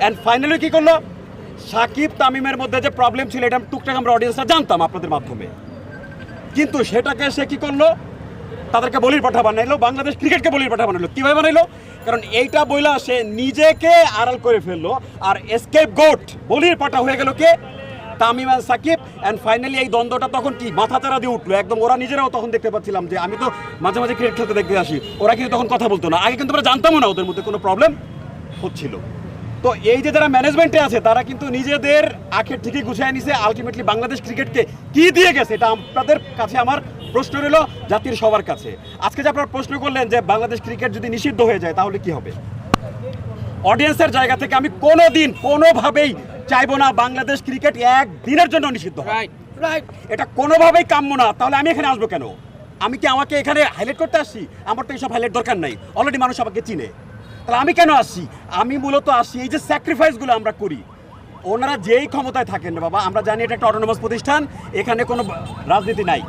And finally কী করল? সাকিব তামিমের মধ্যে যে প্রবলেম ছিল, এটা টুকটাক আমরা অডিয়েন্সরা জানতাম আপনাদের মাধ্যমে। কিন্তু সেটাকে সে কী করল? তাদেরকে বলির পাঠা বানাইলো, বাংলাদেশ ক্রিকেটকে বলির পাঠা বানাইলো। কীভাবে বানাইলো? কারণ এইটা বইলা সে নিজেকে আড়াল করে ফেলল। আর এসকেপ গোট বলির পাঠা হয়ে গেল কে? তামিম আর সাকিব। অ্যান্ড ফাইনালি এই দ্বন্দ্বটা তখন কি? মাথা চারা দিয়ে উঠল। একদম ওরা নিজেরাও তখন দেখতে পাচ্ছিলাম যে, আমি তো মাঝে মাঝে ক্রিকেট খেলতে দেখতে আসি। ওরা কিন্তু তখন কথা বলতো না। আগে কিন্তু আমরা জানতামও না ওদের মধ্যে কোনো প্রবলেম হচ্ছিল। তো এই যে যারা ম্যানেজমেন্টে আছে তারা কিন্তু নিজেদের আখের ঠিকই গুছিয়ে নিছে। আলটিমেটলি বাংলাদেশ ক্রিকেটকে কি দিয়ে গেছে এটা আপনাদের কাছে আমার প্রশ্ন রইল জাতির সবার কাছে। আজকে যে আপনারা প্রশ্ন করলেন যে বাংলাদেশ ক্রিকেট যদি নিষিদ্ধ হয়ে যায় তাহলে কি হবে? অডিয়েন্সের জায়গা থেকে আমি কোনো দিন কোনোভাবেই চাইব না বাংলাদেশ ক্রিকেট এক দিনের জন্য নিষিদ্ধ রাইট এটা কোনোভাবেই কাম্য না। তাহলে আমি এখানে আসব কেন? আমি কি আমাকে এখানে হাইলাইট করতে আসছি? আমার তো এইসব হাইলাইট দরকার নাই। অলরেডি মানুষ আমাকে চিনে। তাহলে আমি কেন আসি আমি মূলত আসছি, এই যে স্যাক্রিফাইসগুলো আমরা করি। ওনারা যেই ক্ষমতায় থাকেন না বাবা, আমরা জানি এটা একটা অটোনমাস প্রতিষ্ঠান, এখানে কোনো রাজনীতি নাই।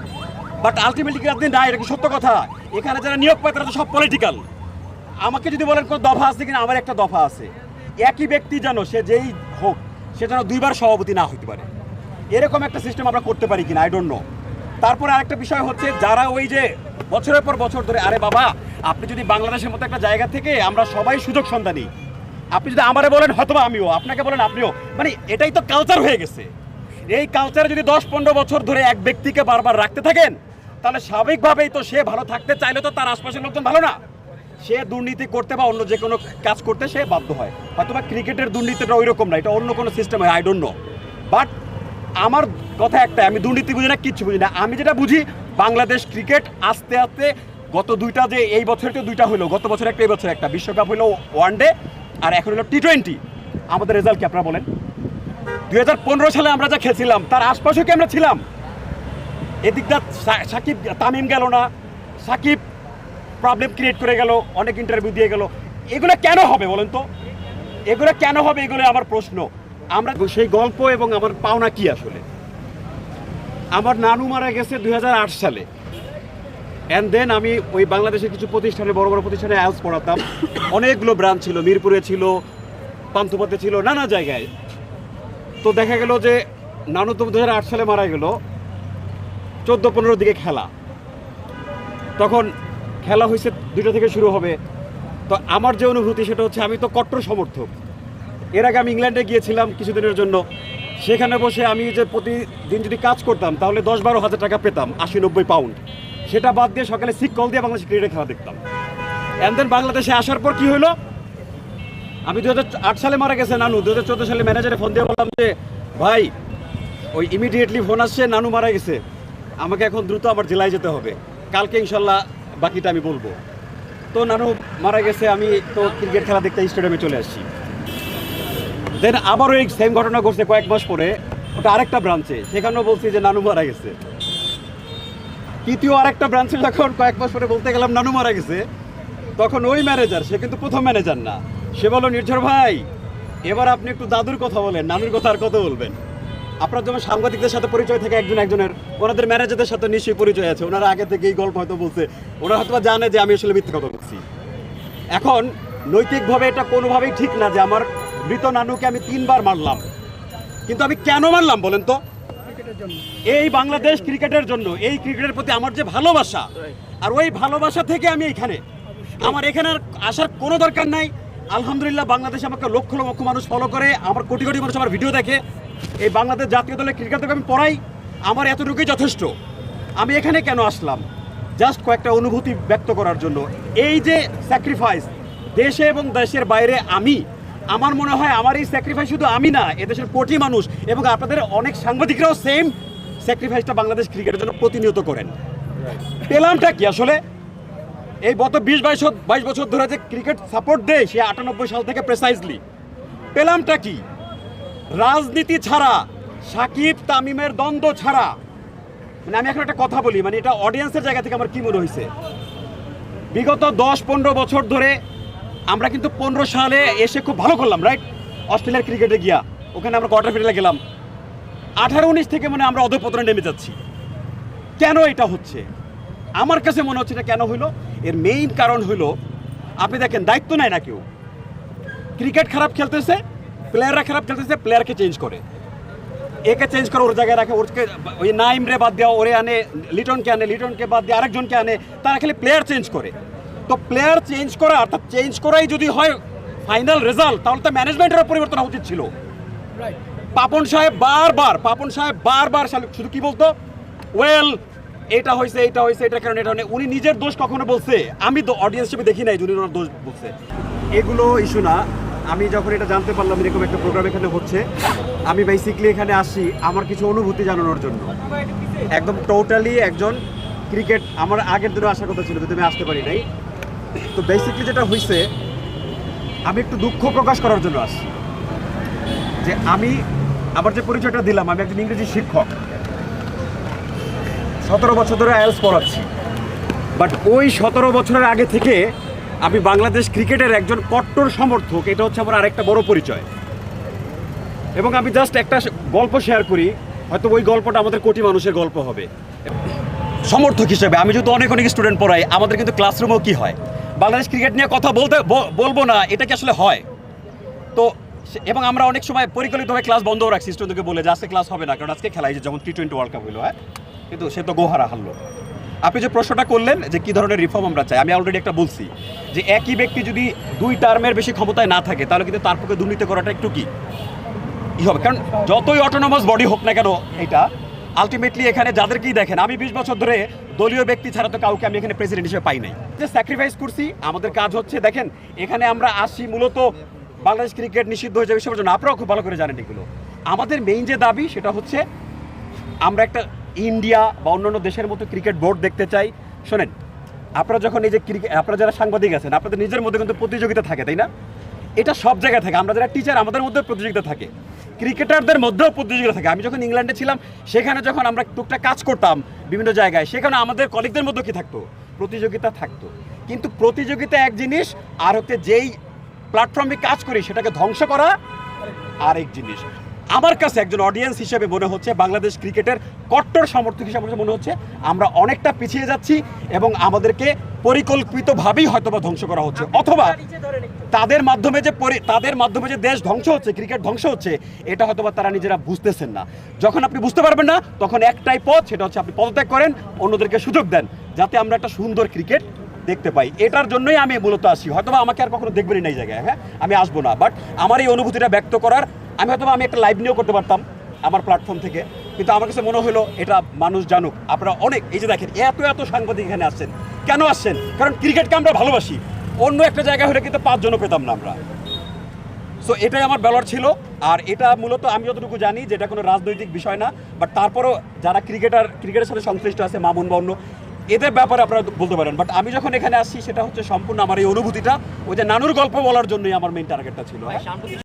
বাট আলটিমেটলি রাজনীতি নাই, এটা কি সত্য কথা? এখানে যারা নিয়োগ পায় তারা তো সব পলিটিক্যাল আমাকে যদি বলেন কোনো দফা আছে কিনা, আমার একটা দফা আছে। একই ব্যক্তি যেন সে যেই হোক, সে যেন দুইবার সভাপতি না হইতে পারে। এরকম একটা সিস্টেম আমরা করতে পারি কিনা আই ডোন্ট নো তারপরে আরেকটা বিষয় হচ্ছে, যারা ওই যে বছরের পর বছর ধরে, আরে বাবা আপনি যদি বাংলাদেশের মতো একটা জায়গা থেকে আমরা সবাই সুযোগ সন্ধানী, আপনি যদি আমারে বলেন হয়তোবা আমিও আপনাকে বলেন, আপনিও মানে এটাই তো কালচার হয়ে গেছে। এই কালচারে যদি দশ পনেরো বছর ধরে এক ব্যক্তিকে বারবার রাখতে থাকেন, তাহলে স্বাভাবিকভাবেই তো সে ভালো থাকতে চাইলে তো তার আশপাশের লোকজন ভালো না। সে দুর্নীতি করতে বা অন্য যে কোনো কাজ করতে সে বাধ্য হয়। হয়তো বা ক্রিকেটের দুর্নীতিটা ওই রকম না, এটা অন্য কোনো সিস্টেম হয় আই ডোন্ট নো বাট আমার কথা একটা আমি দুর্নীতি বুঝি না, কিচ্ছু বুঝি না। আমি যেটা বুঝি, বাংলাদেশ ক্রিকেট আস্তে আস্তে গত দুইটা যে এই বছর তো দুইটা হলো, গত বছর একটা, এই বছর একটা। বিশ্বকাপ হলো ওয়ান ডে আর এখন হলো টি টোয়েন্টি আমাদের রেজাল্ট কি আপনারা বলেন? দু হাজার পনেরো সালে আমরা যা খেলছিলাম, তার আশপাশেও কি আমরা ছিলাম? এদিকটা সাকিব, তামিম গেল না। সাকিব প্রবলেম ক্রিয়েট করে গেল, অনেক ইন্টারভিউ দিয়ে গেল। এগুলো কেন হবে বলেন তো? এগুলো কেন হবে এগুলো আমার প্রশ্ন। আমরা সেই গল্প এবং আমার পাওনা কি আসলে? আমার নানু মারা গেছে দুই হাজার আট সালে। অ্যান্ড দেন আমি ওই বাংলাদেশের কিছু প্রতিষ্ঠানে বড় বড় প্রতিষ্ঠানে আয়ালস পড়াতাম। অনেকগুলো ব্রাঞ্চ ছিল, মিরপুরে ছিল, পান্থপথে ছিল, নানা জায়গায়। তো দেখা গেল যে নানু তো দু সালে মারা গেল। চোদ্দ পনেরো দিকে খেলা। তখন খেলা হয়েছে দুটো থেকে শুরু হবে। তো আমার যে অনুভূতি সেটা হচ্ছে আমি তো কট্টর সমর্থক। এর আগে আমি ইংল্যান্ডে গিয়েছিলাম কিছুদিনের জন্য। সেখানে বসে আমি যে প্রতিদিন যদি কাজ করতাম, তাহলে দশ বারো হাজার টাকা পেতাম, আশি নব্বই পাউন্ড সেটা বাদ দিয়ে সকালে সিক কল দিয়ে বাংলাদেশ ক্রিকেটের খেলা দেখতাম। অ্যান্ড দেন বাংলাদেশে আসার পর কি হলো আমি দু সালে মারা গেছে নানু দু হাজার চোদ্দ সালে ম্যানেজারে ফোন দিয়ে বললাম যে, ভাই, ওই ইমিডিয়েটলি ফোন আসছে, নানু মারা গেছে। আমাকে এখন দ্রুত আমার জেলায় যেতে হবে। কালকে ইনশাল্লাহ বাকিটা আমি বলব। তো নানু মারা গেছে, আমি তো ক্রিকেট খেলা দেখতে স্টেডিয়ামে চলে আসছি। দেন আবারও এই সেম ঘটনা ঘটছে কয়েক মাস পরে। ওটা আরেকটা ব্রাঞ্চে সেখানেও বলছি যে, নানু মারা গেছে। তৃতীয় আরেকটা ব্রাঞ্চে যখন কয়েক মাস পরে বলতে গেলাম, নানু মারা গেছে, তখন ওই ম্যানেজার সে কিন্তু প্রথম ম্যানেজার না। সে বলল, নির্ঝর ভাই, এবার আপনি একটু দাদুর কথা বলেন, নানুর কথা আর কত বলবেন? আপনার যেমন সাংবাদিকদের সাথে পরিচয় থাকে একজন একজনের, ওনাদের ম্যানেজারদের সাথে নিশ্চয়ই পরিচয় আছে। ওনারা আগে থেকে এই গল্প হয়তো বলছে। ওনারা হয়তো জানে যে আমি আসলে মিথ্যে কথা বলছি। এখন, নৈতিকভাবে এটা কোনোভাবেই ঠিক না যে আমার মৃত নানুকে আমি তিনবার মারলাম। কিন্তু আমি কেন মারলাম বলেন তো? এই বাংলাদেশ ক্রিকেটের জন্য এই ক্রিকেটের প্রতি আমার যে ভালোবাসা আর ওই ভালোবাসা থেকে আমি এখানে। আমার এখানে আসার কোনো দরকার নাই। আলহামদুলিল্লাহ বাংলাদেশে আমাকে লক্ষ লক্ষ মানুষ ফলো করে আমার কোটি কোটি মানুষ আমার ভিডিও দেখে। এই বাংলাদেশ জাতীয় দলের ক্রিকেটকে আমি পড়াই আমার এতটুকুই যথেষ্ট। আমি এখানে কেন আসলাম? জাস্ট কয়েকটা অনুভূতি ব্যক্ত করার জন্য। এই যে স্যাক্রিফাইস দেশে এবং দেশের বাইরে আমি আমার মনে হয় আমার এই স্যাক্রিফাইস শুধু আমি না, এদেশের কোটি মানুষ এবং আপনাদের অনেক সাংবাদিকরাও সেম স্যাক্রিফাইসটা বাংলাদেশ ক্রিকেটের জন্য প্রতিনিয়ত করেন। পেলামটা কি? আসলে এই গত বিশ, বাইশ বাইশ বছর ধরে যে ক্রিকেট সাপোর্ট দেয়, সে আটানব্বই সাল থেকে প্রেসাইজলি পেলামটা কি? রাজনীতি ছাড়া, সাকিব তামিমের দ্বন্দ্ব ছাড়া। মানে আমি এখন একটা কথা বলি মানে এটা অডিয়েন্সের জায়গা থেকে আমার কি মনে হয়েছে বিগত দশ, পনেরো বছর ধরে আমরা কিন্তু পনেরো সালে এসে খুব ভালো করলাম রাইট অস্ট্রেলিয়ার ক্রিকেটে গিয়া। ওখানে আমরা কোয়ার্টার ফাইনালে গেলাম। আঠারো উনিশ থেকে মানে আমরা অধপতনে নেমে যাচ্ছি। কেন এটা হচ্ছে? আমার কাছে মনে হচ্ছে এটা কেন হইল? এর মেইন কারণ হইল, আপনি দেখেন, দায়িত্ব নেয় না কেউ। ক্রিকেট খারাপ খেলতেছে প্লেয়াররা খারাপ খেলতেছে প্লেয়ারকে চেঞ্জ করে। একে চেঞ্জ করে ওর জায়গায় রাখে, ওরকে ওই নাইম রে বাদ দেওয়া ওরে আনে, লিটনকে আনে, লিটনকে বাদ দিয়ে আরেকজনকে আনে, তারা খালি প্লেয়ার চেঞ্জ করে। তো প্লেয়ার চেঞ্জ করা অর্থাৎ চেঞ্জ করাই যদি হয় ফাইনাল রেজাল্ট তাহলে তো ম্যানেজমেন্টেরও পরিবর্তন হওয়া উচিত ছিল। পাপন সাহেব বারবার পাপন সাহেব বারবার শুধু কি বলতো? ওয়েল এটা হয়েছে এটা হয়েছে এটা কারণে এটা উনি নিজের দোষ কখনো বলছে? আমি তো অডিয়েন্স হিসেবে দেখি নাই যে উনি ওনার দোষ বলছে। এগুলো ইস্যু না। আমি যখন এটা জানতে পারলাম এরকম একটা প্রোগ্রাম এখানে হচ্ছে আমি বেসিক্যালি এখানে আসি আমার কিছু অনুভূতি জানানোর জন্য। একদম টোটালি একজন ক্রিকেট আমার আগের দিনও আসার কথা ছিল কিন্তু আমি আসতে পারি নাই। তো বেসিক্যালি যেটা হয়েছে আমি একটু দুঃখ প্রকাশ করার জন্য আসি যে আমি আমার যে পরিচয়টা দিলাম, আমি একজন ইংরেজি শিক্ষক। সতেরো বছর ধরে আইএলস পড়াচ্ছি। বাট ওই সতেরো বছরের আগে থেকে আমি বাংলাদেশ ক্রিকেটের একজন কট্টর সমর্থক, এটা হচ্ছে আমার আরেকটা বড় পরিচয়। এবং আমি জাস্ট একটা গল্প শেয়ার করি, হয়তো ওই গল্পটা আমাদের কোটি মানুষের গল্প হবে। সমর্থক হিসেবে, আমি যেহেতু অনেক অনেক স্টুডেন্ট পড়াই, আমাদের কিন্তু ক্লাসরুমেও কি হয়? বাংলাদেশ ক্রিকেট নিয়ে কথা বলতে বলব না, এটা কি আসলে হয়? তো এবং আমরা অনেক সময় পরিকল্পিতভাবে ক্লাস বন্ধ রাখছি স্টুডেন্টকে বলে যে আজকে ক্লাস হবে না, কারণ আজকে খেলা, এই যে যেমন টি টোয়েন্টি ওয়ার্ল্ড কাপ হলো হ্যাঁ? কিন্তু সে তো গোহারা হারলো। আপনি যে প্রশ্নটা করলেন যে কী ধরনের রিফর্ম আমরা চাই, আমি অলরেডি একটা বলছি, যে একই ব্যক্তি যদি দুই টার্মের বেশি ক্ষমতায় না থাকে, তাহলে কিন্তু তার পক্ষে দুর্নীতি করাটা একটু কি? হবে? কারণ যতই অটোনমাস বডি হোক না কেন, এটা আলটিমেটলি এখানে যাদেরকেই দেখেন, আমি বিশ বছর ধরে দলীয় ব্যক্তি ছাড়া তো কাউকে আমি এখানে প্রেসিডেন্ট হিসেবে পাই নাই। যে স্যাক্রিফাইস করছি, আমাদের কাজ হচ্ছে, দেখেন, এখানে আমরা আসি মূলত বাংলাদেশ ক্রিকেট নিষিদ্ধ হয়ে যাবে সেসবের জন্য। আপনারাও খুব ভালো করে জানেন এগুলো। আমাদের মেইন যে দাবি, সেটা হচ্ছে আমরা একটা ইন্ডিয়া বা অন্যান্য দেশের মতো ক্রিকেট বোর্ড দেখতে চাই। শোনেন, আপনারা যখন এই যে ক্রিকেট আপনারা যারা সাংবাদিক আছেন, আপনাদের নিজের মধ্যে কিন্তু প্রতিযোগিতা থাকে, তাই না? এটা সব জায়গায় থাকে। আমরা যারা টিচার আমাদের মধ্যে প্রতিযোগিতা থাকে। ক্রিকেটারদের মধ্যেও প্রতিযোগিতা থাকে। আমি যখন ইংল্যান্ডে ছিলাম, সেখানে যখন আমরা টুকটাক কাজ করতাম বিভিন্ন জায়গায়, সেখানে আমাদের কলিগদের মধ্যে কী থাকতো? প্রতিযোগিতা থাকতো। কিন্তু প্রতিযোগিতা এক জিনিস, আর হচ্ছে যেই প্ল্যাটফর্মে কাজ করি, সেটাকে ধ্বংস করা আরেক জিনিস। আমার কাছে একজন অডিয়েন্স হিসেবে মনে হচ্ছে বাংলাদেশ ক্রিকেটের কট্টর সমর্থক হিসেবে মনে হচ্ছে আমরা অনেকটা পিছিয়ে যাচ্ছি এবং আমাদেরকে পরিকল্পিতভাবেই হয়তো বা ধ্বংস করা হচ্ছে। অথবা তাদের মাধ্যমে যে পরি- তাদের মাধ্যমে যে দেশ ধ্বংস হচ্ছে ক্রিকেট ধ্বংস হচ্ছে এটা হয়তো বা তারা নিজেরা বুঝতেছেন না। যখন আপনি বুঝতে পারবেন না তখন একটাই পথ সেটা হচ্ছে আপনি পদত্যাগ করেন অন্যদেরকে সুযোগ দেন যাতে আমরা একটা সুন্দর ক্রিকেট দেখতে পাই। এটার জন্যই আমি মূলত আসি। হয়তোবা আমাকে আর কখনো দেখবেনই না এই জায়গায় হ্যাঁ? আমি আসব না। বাট আমার এই অনুভূতিটা ব্যক্ত করার আমি হয়তো আমি একটা লাইভ নিয়েও করতে পারতাম আমার প্ল্যাটফর্ম থেকে, কিন্তু আমার কাছে মনে হলো এটা মানুষ জানুক। আপনারা অনেক, এই যে দেখেন, এত এত সাংবাদিক এখানে আসছেন। কেন আসছেন? কারণ ক্রিকেটকে আমরা ভালোবাসি। অন্য একটা জায়গায় হলে কিন্তু পাঁচজনও পেতাম না আমরা। সো এটাই আমার বলার ছিল। আর এটা মূলত আমি যতটুকু জানি যে এটা কোনো রাজনৈতিক বিষয় না বাট তারপরও যারা ক্রিকেটার ক্রিকেটের সাথে সংশ্লিষ্ট আছে, মামুন বা অন্য, এদের ব্যাপারে আপনারা বলতে পারেন। বাট আমি যখন এখানে আসছি, সেটা হচ্ছে সম্পূর্ণ আমার এই অনুভূতিটা, ওই যে নানুর গল্প বলার জন্যই আমার মেইন টার্গেটটা ছিল।